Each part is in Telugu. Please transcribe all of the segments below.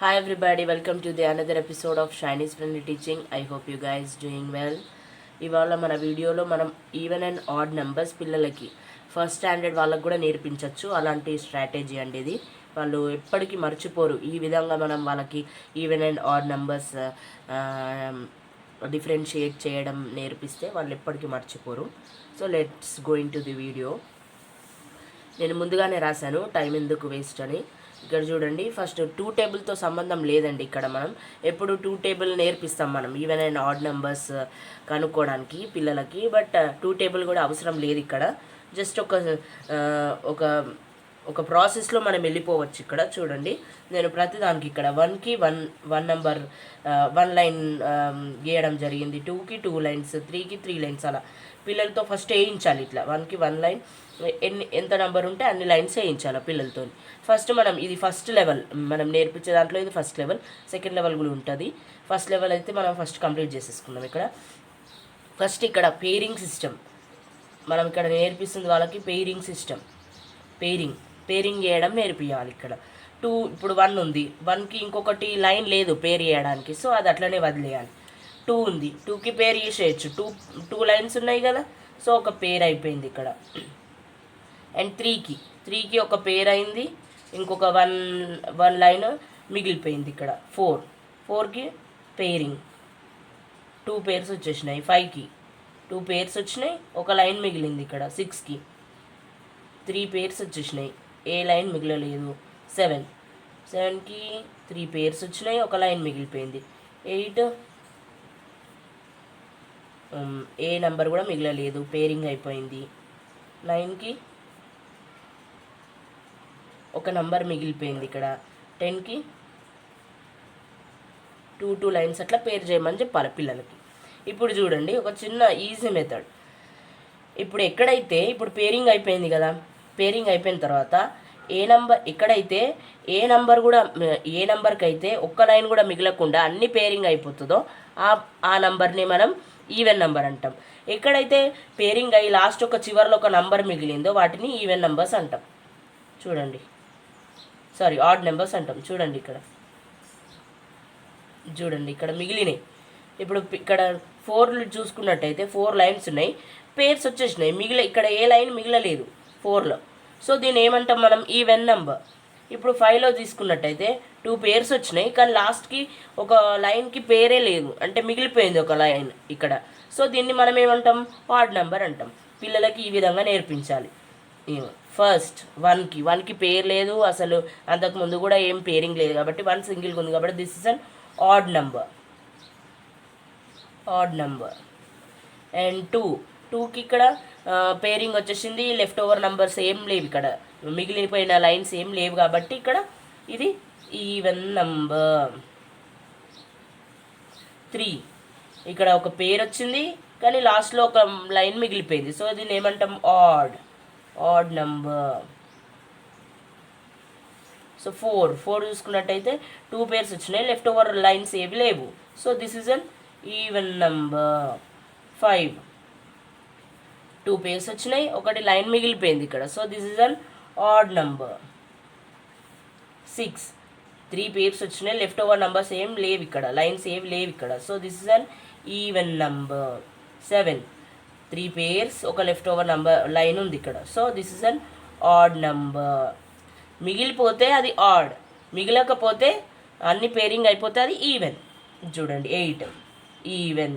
Hi everybody, welcome to the another episode of Chinese Friendly Teaching. I hope you guys doing well. ఇవాళ మన వీడియోలో మనం ఈవెన్ అండ్ ఆడ్ నెంబర్స్ పిల్లలకి ఫస్ట్ స్టాండర్డ్ వాళ్ళకి కూడా నేర్పించవచ్చు అలాంటి స్ట్రాటజీ అండి ఇది. వాళ్ళు ఎప్పటికీ మర్చిపోరు. ఈ విధంగా మనం వాళ్ళకి even and odd numbers differentiate చేయడం నేర్పిస్తే వాళ్ళు ఎప్పటికీ మర్చిపోరు. So let's going to the video నేను ముందుగానే రాశాను. టైం ఎందుకు వేస్ట్ అని. ఇక్కడ చూడండి. ఫస్ట్ టూ టేబుల్తో సంబంధం లేదండి ఇక్కడ మనం. ఎప్పుడు టూ టేబుల్ నేర్పిస్తాం మనం. Even and odd numbers uh, కనుక్కోవడానికి పిల్లలకి. బట్ టూ టేబుల్ కూడా అవసరం లేదు ఇక్కడ. జస్ట్ ఒక uh, ఒక ఒక ప్రాసెస్లో మనం వెళ్ళిపోవచ్చు ఇక్కడ చూడండి. నేను ప్రతిదానికి ఇక్కడ వన్కి one one number one line గీయడం జరిగింది. టూకి టూ లైన్స్ త్రీకి త్రీ లైన్స్ అలా. పిల్లలతో ఫస్ట్ వేయించాలి ఇట్లా. వన్కి వన్ లైన్ ఎన్ని ఎంత నెంబర్ ఉంటే అన్ని లైన్స్ వేయించాలి పిల్లలతో ఫస్ట్ మనం ఇది ఫస్ట్ లెవెల్ మనం నేర్పించే దాంట్లో ఇది ఫస్ట్ లెవెల్ సెకండ్ లెవెల్ కూడా ఉంటుంది. ఫస్ట్ లెవెల్ అయితే మనం ఫస్ట్ కంప్లీట్ చేసేసుకున్నాం ఇక్కడ. ఫస్ట్ ఇక్కడ పేరింగ్ సిస్టమ్ మనం ఇక్కడ నేర్పిస్తుంది వాళ్ళకి పేరింగ్ సిస్టమ్ పేరింగ్ పేరింగ్ చేయడం నేర్పియాలి ఇక్కడ. టూ ఇప్పుడు వన్ ఉంది. వన్కి ఇంకొకటి లైన్ లేదు పేరు చేయడానికి సో అది అట్లనే వదిలేయాలి. టూ ఉంది. టూకి పేరు చేసేయచ్చు టూ టూ లైన్స్ ఉన్నాయి కదా సో ఒక పేరు అయిపోయింది ఇక్కడ. అండ్ త్రీకి త్రీకి ఒక పేరు అయింది ఇంకొక వన్ వన్ లైన్ మిగిలిపోయింది ఇక్కడ. ఫోర్ ఫోర్కి పేరింగ్. టూ పేర్స్ వచ్చేసినాయి ఫైవ్కి టూ పేర్స్ వచ్చినాయి ఒక లైన్ మిగిలింది ఇక్కడ సిక్స్కి త్రీ పేర్స్ వచ్చేసినాయి. ఏ లైన్ మిగలలేదు. సెవెన్. సెవెన్కి త్రీ పేర్స్ వచ్చినాయి ఒక లైన్ మిగిలిపోయింది. ఎయిట్ ఏ నెంబర్ కూడా మిగలలేదు పేరింగ్ అయిపోయింది. నైన్కి ఒక నంబర్ మిగిలిపోయింది ఇక్కడ. టెన్కి టూ టూ లైన్స్ అట్లా పేరు చేయమని చెప్పాలి పిల్లలకి. ఇప్పుడు చూడండి ఒక చిన్న ఈజీ మెథడ్. ఇప్పుడు ఎక్కడైతే ఇప్పుడు పేరింగ్ అయిపోయింది కదా పేరింగ్ అయిపోయిన తర్వాత ఏ నంబర్ ఎక్కడైతే ఏ నంబర్ కూడా ఏ నంబర్కి అయితే ఒక్క లైన్ కూడా మిగలకుండా అన్ని పేరింగ్ అయిపోతుందో ఆ ఆ నంబర్ని మనం ఈవెన్ నంబర్ అంటాం. ఎక్కడైతే పేరింగ్ అయ్యి లాస్ట్ ఒక చివరిలో ఒక నంబర్ మిగిలిందో వాటిని ఈవెన్ నంబర్స్ అంటాం. చూడండి. సారీ ఆడ్ నెంబర్స్ అంటాం. చూడండి ఇక్కడ. చూడండి ఇక్కడ మిగిలినాయి. ఇప్పుడు ఇక్కడ ఫోర్ చూసుకున్నట్టయితే ఫోర్ లైన్స్ ఉన్నాయి. పేర్స్ వచ్చేసినాయి. మిగిలి ఇక్కడ ఏ లైన్ మిగలలేదు. ఫోర్లో. సో దీన్ని ఏమంటాం మనం ఈవెన్ నెంబర్. ఇప్పుడు ఫైవ్లో తీసుకున్నట్టయితే టూ పేర్స్ వచ్చినాయి కానీ లాస్ట్కి ఒక లైన్కి పేరే లేదు. అంటే మిగిలిపోయింది ఒక లైన్ ఇక్కడ. సో దీన్ని మనం ఏమంటాం? ఆడ్ నెంబర్ అంటాం. పిల్లలకి ఈ విధంగా నేర్పించాలి. ఫస్ట్ వన్కి. వన్కి పేరు లేదు అసలు అంతకుముందు కూడా ఏం పేరింగ్ లేదు కాబట్టి వన్ సింగిల్గా ఉంది కాబట్టి this is an odd number. Odd number. And two టూకి ఇక్కడ పేరింగ్ వచ్చేసింది. లెఫ్ట్ ఓవర్ నంబర్స్ ఏం లేవు ఇక్కడ. మిగిలిపోయిన లైన్స్ ఏం లేవు కాబట్టి ఇక్కడ ఇది ఈవెన్ నంబర్ త్రీ ఇక్కడ ఒక పేరు వచ్చింది కానీ లాస్ట్లో ఒక లైన్ మిగిలిపోయింది. సో దీన్ని ఏమంటాం? Odd odd number so four four చూసుకున్నట్టయితే టూ పేర్స్ వచ్చినాయి. లెఫ్ట్ ఓవర్ లైన్స్ ఏవి లేవు. So this is an even number five two pairs వచ్చినాయి ఒకటి లైన్ మిగిలిపోయింది ఇక్కడ. So this is an odd number six three pairs వచ్చినాయి లెఫ్ట్ ఓవర్ నంబర్స్ ఏం లేవు ఇక్కడ. లైన్స్ ఏం లేవు ఇక్కడ. So this is an even number seven three pairs ఒక లెఫ్ట్ ఓవర్ నంబర్ లైన్ ఉంది ఇక్కడ. So this is an odd number మిగిలిపోతే అది ఆడ్ మిగిలకపోతే అన్ని పేరింగ్ అయిపోతే అది ఈవెన్ చూడండి ఎయిట్ ఈవెన్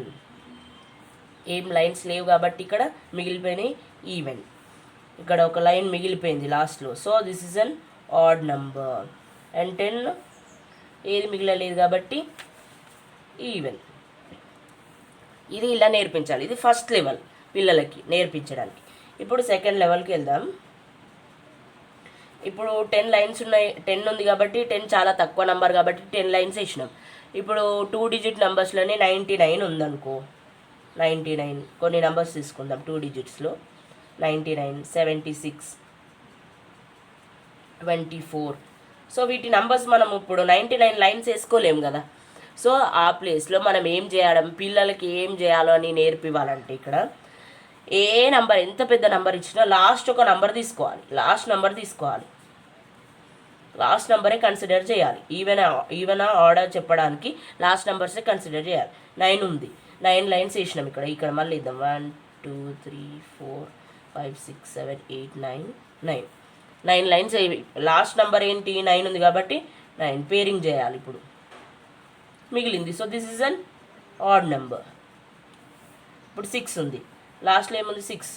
ఏం లైన్స్ లేవు కాబట్టి ఇక్కడ మిగిలిపోయినాయి ఈవెన్ ఇక్కడ ఒక లైన్ మిగిలిపోయింది లాస్ట్లో so this is an odd number and ten ఏది మిగిలలేదు కాబట్టి ఈవెన్ ఇది ఇలా నేర్పించాలి. ఇది ఫస్ట్ లెవెల్ పిల్లలకి నేర్పించడానికి. ఇప్పుడు సెకండ్ లెవెల్కి వెళ్దాం. ఇప్పుడు టెన్ లైన్స్ ఉన్నాయి. టెన్ ఉంది కాబట్టి టెన్ చాలా తక్కువ నెంబర్ కాబట్టి టెన్ లైన్స్ వేసినాం ఇప్పుడు టూ డిజిట్ నెంబర్స్లోనే నైంటీ నైన్ ఉందనుకో. Ninety nine. కొన్ని నెంబర్స్ తీసుకుందాం. Two డిజిట్స్లో ninety nine seventy six twenty four so వీటి నంబర్స్ మనం ఇప్పుడు నైంటీ నైన్ లైన్స్ వేసుకోలేం కదా. సో ఆ ప్లేస్లో మనం ఏం చేయడం పిల్లలకి ఏం చేయాలో అని నేర్పివ్వాలంటే ఇక్కడ. ఏ నంబర్ ఎంత పెద్ద నంబర్ ఇచ్చినా లాస్ట్ ఒక నంబర్ తీసుకోవాలి. లాస్ట్ నంబర్ తీసుకోవాలి. లాస్ట్ నెంబరే కన్సిడర్ చేయాలి. ఈవెన్ ఈవెన్ ఆర్డర్ చెప్పడానికి లాస్ట్ నెంబర్సే కన్సిడర్ చేయాలి. నైన్ ఉంది. నైన్ లైన్స్ వేసినాం ఇక్కడ. ఇక్కడ మళ్ళీ ఇద్దాం. One two three four five six seven eight nine nine. Nine lines last number ఏంటి? నైన్ ఉంది కాబట్టి నైన్ పేరింగ్ చేయాలి ఇప్పుడు. మిగిలింది. So this is an odd number ఇప్పుడు సిక్స్ ఉంది. లాస్ట్లో ఏముంది? సిక్స్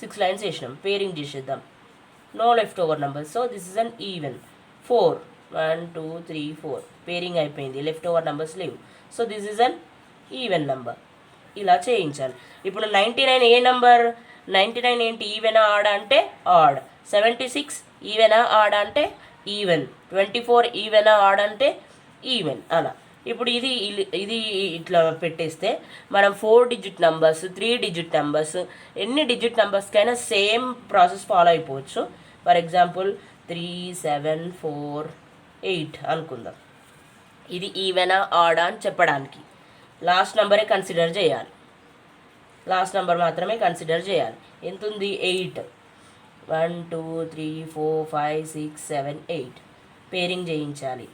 సిక్స్ లైన్స్ వేసినాం. పేరింగ్ చేసేద్దాం. No left over number so this is an even four one two three four. Pairing అయిపోయింది. లెఫ్ట్ ఓవర్ నెంబర్స్ లేవు. So this is an even number ఇలా చేయించాలి. ఇప్పుడు నైంటీ నైన్ ఏ నెంబర్ నైంటీ నైన్ ఏంటి ఈవెనా ఆడ అంటే ఆడ్ సెవెంటీ సిక్స్ ఈవెనా ఆడ అంటే ఈవెన్ ట్వంటీ ఫోర్ ఈవెనా ఆడ అంటే ఈవెన్ అలా. ఇప్పుడు ఇది ఇల్- ఇది ఇట్లా పెట్టేస్తే మనం four digit numbers three digit numbers ఎన్ని డిజిట్ నెంబర్స్కైనా సేమ్ ప్రాసెస్ ఫాలో అయిపోవచ్చు. For example three seven four eight అనుకుందాం. ఇది ఈవెనా ఆడా అని చెప్పడానికి. లాస్ట్ నెంబరే కన్సిడర్ చేయాలి. లాస్ట్ నెంబర్ మాత్రమే కన్సిడర్ చేయాలి. ఎంత ఉంది eight. One two three four five six seven eight. Pairing చేయించాలి.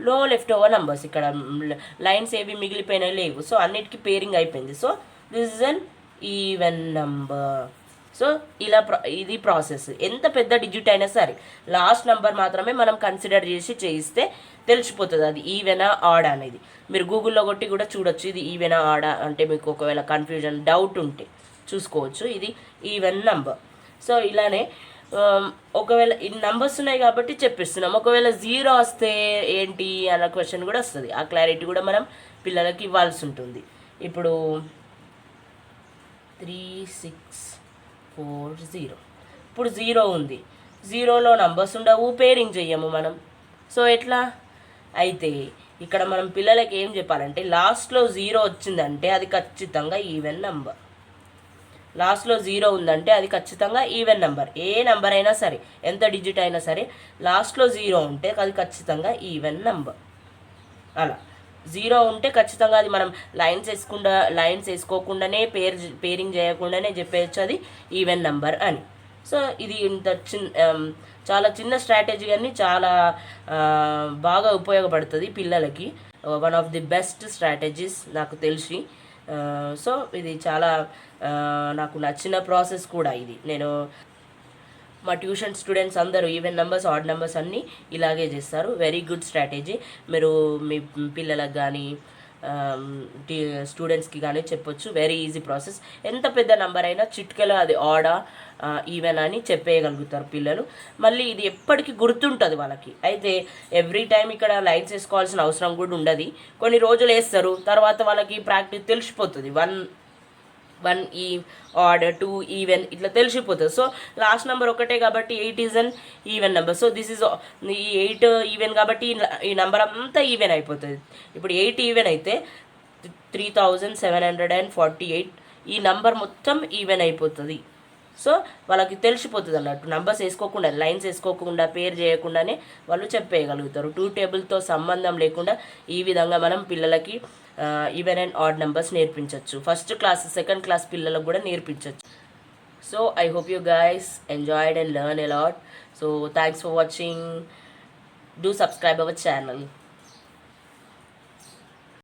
లో లెఫ్ట్ ఓవర్ నంబర్స్ ఇక్కడ లైన్స్ ఏవి మిగిలిపోయినా లేవు. సో అన్నిటికీ పేరింగ్ అయిపోయింది. So this is an even number. So ఇలా ప్రా ఇది ప్రాసెస్. ఎంత పెద్ద డిజిట్ అయినా సరే లాస్ట్ నెంబర్ మాత్రమే మనం కన్సిడర్ చేసి చేయిస్తే తెలిసిపోతుంది అది ఈవెనా ఆడ అనేది. మీరు గూగుల్లో కొట్టి కూడా చూడొచ్చు ఇది ఈవెనా ఆడా అంటే మీకు ఒకవేళ కన్ఫ్యూజన్ డౌట్ ఉంటే చూసుకోవచ్చు. ఇది ఈవెన్ నంబర్ సో ఇలానే ఒకవేళ ఈ నంబర్స్ ఉన్నాయి కాబట్టి చెప్పిస్తున్నాం. ఒకవేళ జీరో వస్తే ఏంటి అన్న క్వశ్చన్ కూడా వస్తుంది. ఆ క్లారిటీ కూడా మనం పిల్లలకి ఇవ్వాల్సి ఉంటుంది. ఇప్పుడు త్రీ సిక్స్ ఫోర్ జీరో. ఇప్పుడు జీరో ఉంది. జీరోలో నంబర్స్ ఉండవు పేరింగ్ చెయ్యము మనం. సో ఎట్లా? అయితే ఇక్కడ మనం పిల్లలకి ఏం చెప్పాలంటే లాస్ట్లో జీరో వచ్చిందంటే అది ఖచ్చితంగా ఈవెన్ నంబర్. లాస్ట్లో జీరో ఉందంటే అది ఖచ్చితంగా ఈవెన్ నెంబర్. ఏ నెంబర్ అయినా సరే ఎంత డిజిట్ అయినా సరే లాస్ట్లో జీరో ఉంటే అది ఖచ్చితంగా ఈవెన్ నెంబర్. అలా. జీరో ఉంటే ఖచ్చితంగా అది మనం లైన్స్ వేసుకుండా లైన్స్ వేసుకోకుండానే పేర్ పేరింగ్ చేయకుండానే చెప్పేయచ్చు అది ఈవెన్ నెంబర్ అని. సో ఇది ఇంత చిన్న చాలా చిన్న స్ట్రాటజీ కానీ చాలా బాగా ఉపయోగపడుతుంది పిల్లలకి. One of the best strategies నాకు తెలిసి. సో ఇది చాలా నాకు నచ్చిన ప్రాసెస్ కూడా ఇది. నేను మా ట్యూషన్ స్టూడెంట్స్ అందరూ ఈవెన్ నెంబర్స్ ఆడ్ నెంబర్స్ అన్నీ ఇలాగే చేస్తారు. వెరీ గుడ్ స్ట్రాటజీ మీరు మీ పిల్లలకు కానీ స్టూడెంట్స్కి కానీ చెప్పొచ్చు. వెరీ ఈజీ ప్రాసెస్ ఎంత పెద్ద నెంబర్ అయినా చిట్కలో అది ఆడా ఈవెన్ అని చెప్పేయగలుగుతారు పిల్లలు. మళ్ళీ ఇది ఎప్పటికీ గుర్తుంటుంది వాళ్ళకి. అయితే ఎవ్రీ టైం ఇక్కడ లైన్స్ వేసుకోవాల్సిన అవసరం కూడా ఉండదు. కొన్ని రోజులు వేస్తారు. తర్వాత వాళ్ళకి ప్రాక్టీస్ తెలిసిపోతుంది. వన్ వన్ ఈ ఆర్డర్ టూ ఈవెన్ ఇట్లా తెలిసిపోతుంది. సో లాస్ట్ నెంబర్ ఒకటే కాబట్టి eight is an even number so this is ఈ ఎయిట్ ఈవెన్ కాబట్టి ఈ- ఈ నెంబర్ అంతా ఈవెన్ అయిపోతుంది. ఇప్పుడు ఎయిట్ ఈవెన్ అయితే three thousand seven hundred and forty eight ఈ నంబర్ మొత్తం ఈవెన్ అయిపోతుంది. సో వాళ్ళకి తెలిసిపోతుంది అన్నట్టు. నంబర్స్ వేసుకోకుండా లైన్స్ వేసుకోకుండా పేరు చేయకుండానే వాళ్ళు చెప్పేయగలుగుతారు. టూ టేబుల్తో సంబంధం లేకుండా ఈ విధంగా మనం పిల్లలకి ఈవెన్ అండ్ ఆడ్ నెంబర్స్ నేర్పించవచ్చు ఫస్ట్ క్లాస్ సెకండ్ క్లాస్ పిల్లలకు కూడా నేర్పించవచ్చు so I hope you guys enjoyed and learn a lot so thanks for watching do subscribe our channel